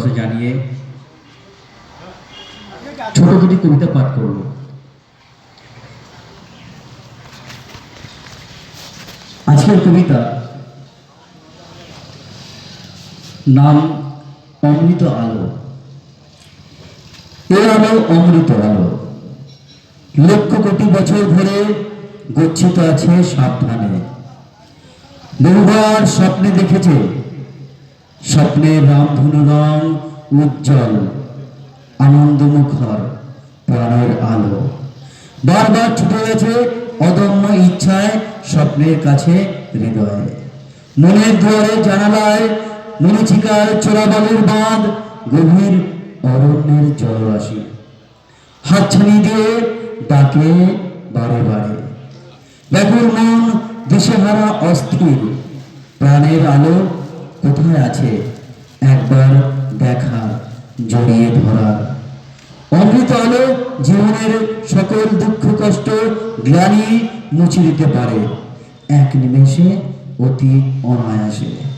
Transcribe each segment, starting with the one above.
ভালোবাসা জানিয়ে ছোট দুটি কবিতা পাঠ করব আজকের কবিতা নাম অমৃত আলো। এ আলো অমৃত আলো। লক্ষ কোটি বছর ধরে গচ্ছিত আছে সাবধানে। বহুবার স্বপ্নে দেখেছে স্বপ্নে রামধনু রং উজ্জ্বল, আনন্দমুখর, প্রাণের আলো। বারবার ছুটে গেছে অদম্য ইচ্ছায় স্বপ্নের কাছে হৃদয়ে। মনের দুয়ারে জানালায় মরিচিকার চোরাবালির বাঁধ, গভীর অরণ্যের জলরাশি। হাতছানি দিয়ে ডাকে বারে বারে। ব্যাকুল মন দিশেহারা অস্থির, প্রাণের আলো কোথায় আছে? একবার দেখা, জড়িয়ে ধরার। অমৃত আলো জীবনের সকল দুঃখ, কষ্ট, গ্লানি মুছে দিতে পারে। এক নিমেষে অতি অনায়াসে।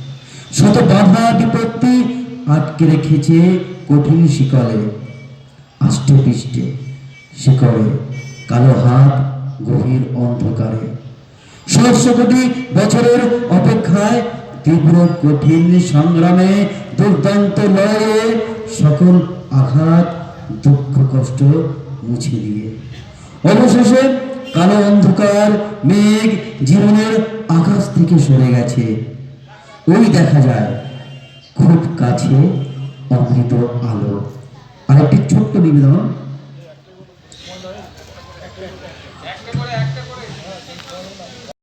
শত বাধা, বিপত্তি আটকে রেখেছে কঠিন শিকলে। আষ্টে শিকড়ে কালো হাত গভীর অন্ধকারে। সহস্র কোটি বছরের অপেক্ষায় তীব্র কঠিন সংগ্রামে দুর্দান্ত লড়ে সকল আঘাত, দুঃখ, কষ্ট মুছে দিয়ে। অবশেষে কালো অন্ধকার, মেঘ জীবনের আকাশ থেকে সরে গেছে। ওই দেখা যায় খুব কাছে অমৃত আলো। আরেকটি ছোট্ট নিবেদন।